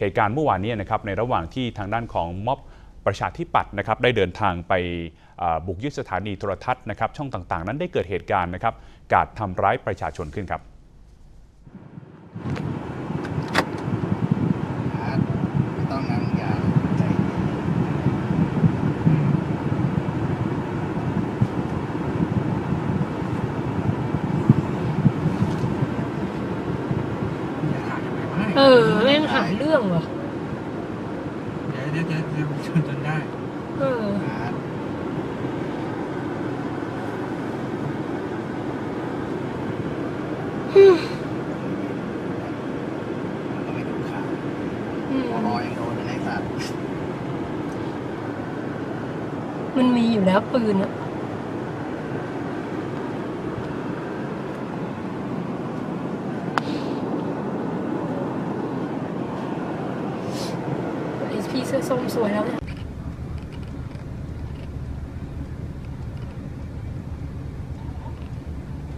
เหตุการณ์เมื่อวานนี้นะครับในระหว่างที่ทางด้านของม็อบประชาธิปัตย์นะครับได้เดินทางไปบุกยึดสถานีโทรทัศน์นะครับช่องต่างๆ นั้นได้เกิดเหตุการณ์นะครับการทำร้ายประชาชนขึ้นครับอาร์ตไม่ต้องนั่งยาวใจเย็นอย่าหาทำไมวะเออแม่งหาเรื่องว่ะเดี๋ยวเดี๋ยวเดี๋ยวเดี๋ยวชนจนได้เอออาร์ตมันก็ไม่ดูข่าวอืมพอรอยังโดนเลยไอ้สัตว์มันมีอยู่แล้วปืนอะ เสื้อส้มสวยแล้วเนี่ย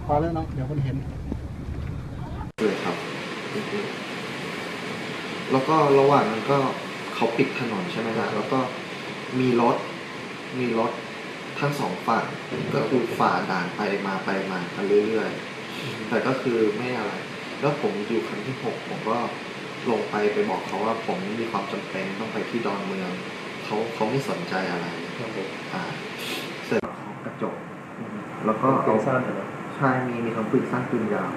พอแล้วเนาะเดี๋ยวคนเห็นเลยครับ แล้วก็ระหว่างนั้นก็เขาปิดถนนใช่ไหมฮะแล้วก็มีรถ มีรถทั้งสองฝั่งก็คือฝ่าด่านไปมาไปมากันเรื่อยๆ แต่ก็คือไม่อะไร แล้วผมอยู่คันที่หกผมก็ ลงไปไปบอกเขาว่าผมมีความจำเป็นต้องไปที่ดอนเมืองเขาเขาไม่สนใจอะไรอ่าเสร็จเขากระจก แล้วก็เอาใช่มีมีทั้งปืนสั้นปืนยาว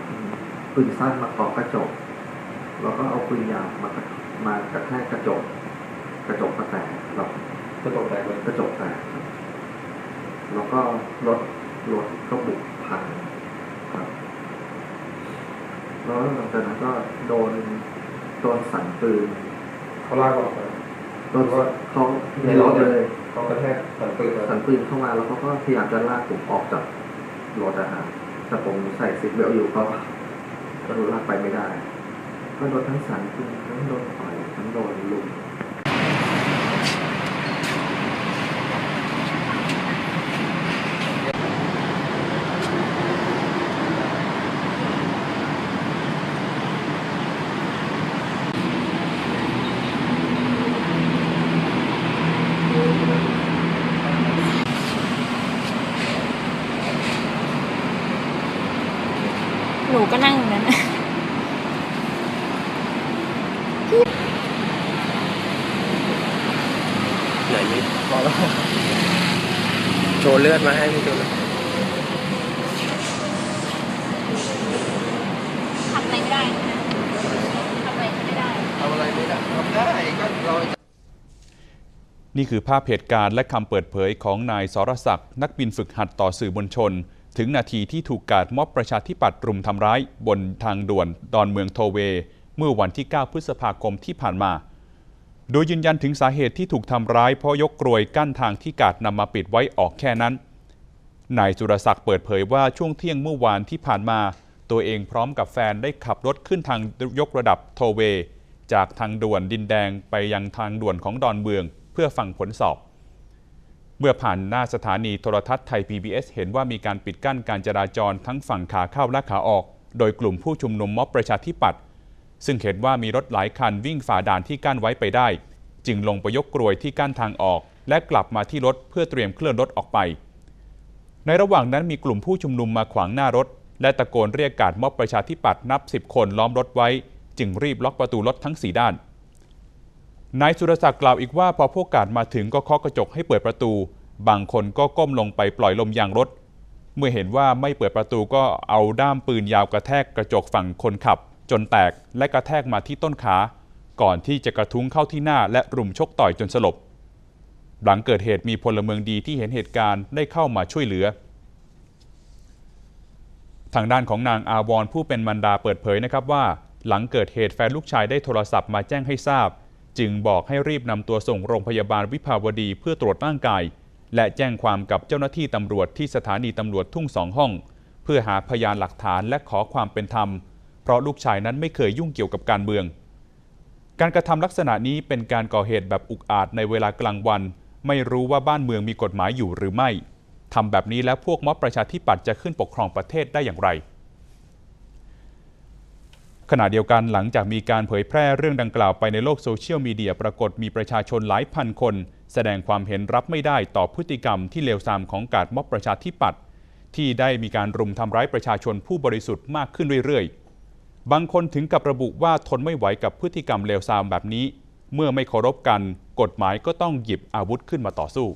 ปืนสั้นมาเกาะกระจก แล้วก็เอาปืนยาวมากระมากระแทกกระจก กระจกก็แตกแล้วกระจกแตกเลยกระจกแตกครับแล้วก็รถรถก็บุกพังครับแล้วหลังจากนั้นก็โดน โดนสั่นปืนเขาลากออกไปโดนเขาในรถเลยเขากระแทกสันปืนมาสันปืนเข้ามาแล้วเขาก็พยายามจะลากผมออกจากรถอะฮะแต่ผมใส่ซิกเบลต์อยู่ก็ก็รู้ลากไปไม่ได้ ก็โดนทั้งสันปืนทั้งโดนต่อยทั้งโดนลุม ก็นั่งอยู่นั้นนะไหนนี่พอแล้วโชว์เลือดมาให้พี่ดูหน่อยทำอะไรไม่ได้ทำอะไรไม่ได้ ทำอะไรไม่ได้ทำได้ก็เรานี่คือภาพเหตุการณ์และคำเปิดเผยของนายสรศักดิ์นักบินฝึกหัดต่อสื่อมวลชน ถึงนาทีที่ถูกกาดม็อบประชาธิปัตย์รุมทำร้าย บนทางด่วนดอนเมืองโทเว เมื่อวันที่ 9 พฤษภาคมที่ผ่านมา โดยยืนยันถึงสาเหตุที่ถูกทำร้าย เพราะยกกรวยกั้นทางที่กาดนำมาปิดไว้ออกแค่นั้น นายสุรศักดิ์เปิดเผยว่าช่วงเที่ยงเมื่อวานที่ผ่านมา ตัวเองพร้อมกับแฟนได้ขับรถขึ้นทางยกระดับโทเว จากทางด่วนดินแดงไปยังทางด่วนของดอนเมือง เพื่อฟังผลสอบ เมื่อผ่านหน้าสถานีโทรทัศน์ไทย PBS เห็นว่ามีการปิดกั้นการจราจรทั้งฝั่งขาเข้าและขาออก โดยกลุ่มผู้ชุมนุมม็อบประชาธิปัตย์ซึ่งเห็นว่ามีรถหลายคันวิ่งฝ่าด่านที่กั้นไว้ไปได้ จึงลงไปยกกรวยที่กั้นทางออก และกลับมาที่รถเพื่อเตรียมเคลื่อนรถออกไป ในระหว่างนั้นมีกลุ่มผู้ชุมนุมมาขวางหน้ารถ และตะโกนเรียกการม็อบประชาธิปัตย์นับ 10 คนล้อมรถไว้ จึงรีบล็อกประตูรถทั้ง 4 ด้าน นายสุรศักดิ์กล่าวอีกว่าพอพวกกาดมาถึงก็เคาะกระจกให้เปิดประตู บางคนก็ก้มลงไปปล่อยลมยางรถ เมื่อเห็นว่าไม่เปิดประตูก็เอาด้ามปืนยาวกระแทกกระจกฝั่งคนขับ จนแตกและกระแทกมาที่ต้นขา ก่อนที่จะกระทุ้งเข้าที่หน้าและรุมชกต่อยจนสลบ หลังเกิดเหตุมีพลเมืองดีที่เห็นเหตุการณ์ได้เข้ามาช่วยเหลือทางด้านของนางอาวรผู้เป็นมันดาเปิดเผยนะครับว่า หลังเกิดเหตุแฟนลูกชายได้โทรศัพท์มาแจ้งให้ทราบ จึงบอกให้รีบนำตัวส่งโรงพยาบาลวิภาวดีเพื่อตรวจร่างกาย และแจ้งความกับเจ้าหน้าที่ตำรวจที่สถานีตำรวจทุ่งสองห้อง เพื่อหาพยานหลักฐานและขอความเป็นธรรม เพราะลูกชายนั้นไม่เคยยุ่งเกี่ยวกับการเมือง การกระทำลักษณะนี้เป็นการก่อเหตุแบบอุกอาจในเวลากลางวัน ไม่รู้ว่าบ้านเมืองมีกฎหมายอยู่หรือไม่ทำแบบนี้แล้วพวกม็อบประชาธิปัตย์จะขึ้นปกครองประเทศได้อย่างไร ขณะเดียวกันหลังจากมีการเผยแพร่เรื่องดังกล่าวไปในโลกโซเชียลมีเดียปรากฏมีประชาชนหลายพันคน แสดงความเห็นรับไม่ได้ต่อพฤติกรรมที่เลวทรามของการม็อบประชาธิปัตย์ที่ได้มีการรุมทำร้ายประชาชนผู้บริสุทธิ์มากขึ้นเรื่อยๆ บางคนถึงกับระบุว่าทนไม่ไหวกับพฤติกรรมเลวทรามแบบนี้ เมื่อไม่เคารพกัน กฎหมายก็ต้องหยิบอาวุธขึ้นมาต่อสู้